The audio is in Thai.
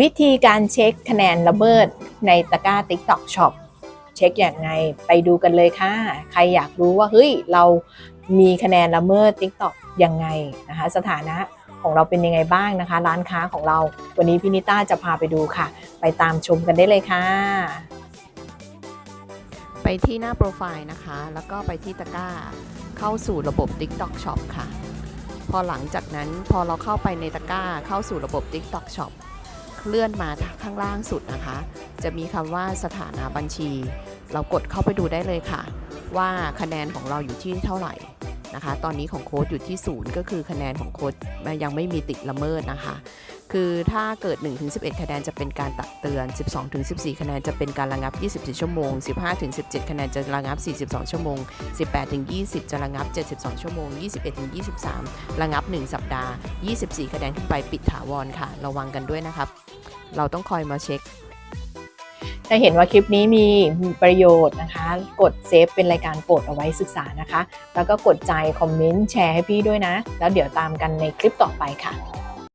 วิธีการเช็คคะแนนละเมิดในตะกร้า TikTok Shop เช็คอย่างไงไปดูกันเลยค่ะ ใครอยากรู้ว่าเฮ้ยเรามีคะแนนละเมิด TikTok ยังไงนะคะสถานะของเราเป็นยังไงบ้างนะคะ ร้านค้าของเราวันนี้พี่นิต้าจะพาไปดูค่ะ ไปตามชมกันได้เลยค่ะ ไปที่หน้าโปรไฟล์นะคะ แล้วก็ไปที่ตะกร้าเข้าสู่ระบบ TikTok Shop ค่ะ พอหลังจากนั้นพอเราเข้าไปในตะกร้าเข้าสู่ระบบ TikTok Shop เลื่อนมาข้างล่างสุดนะคะ จะมีคำว่าสถานะบัญชี เรากดเข้าไปดูได้เลยค่ะ ว่าคะแนนของเราอยู่ที่เท่าไหร่นะคะ ตอนนี้ของโค้ดอยู่ที่ศูนย์ก็คือคะแนนของโค้ดยังไม่มีติดละเมิดนะคะ คือถ้าเกิด 1-11 คะแนนจะเป็นการตักเตือน 12-14 คะแนนจะเป็นการระงับ 24 ชั่วโมง 15-17 คะแนนจะระงับ 42 ชั่วโมง 18-20 จะระงับ 72 ชั่วโมง 21-23 ระงับ 1 สัปดาห์ 24 คะแนนขึ้นไปปิดถาวรค่ะ ระวังกันด้วยนะครับ เราต้องคอยมาเช็คถ้าเห็นว่าคลิปนี้มีประโยชน์นะคะ กดเซฟเป็นรายการโปรดเอาไว้ศึกษานะคะ แล้วก็กดใจ คอมเมนต์ แชร์ให้พี่ด้วยนะ แล้วเดี๋ยวตามกันในคลิปต่อไปค่ะ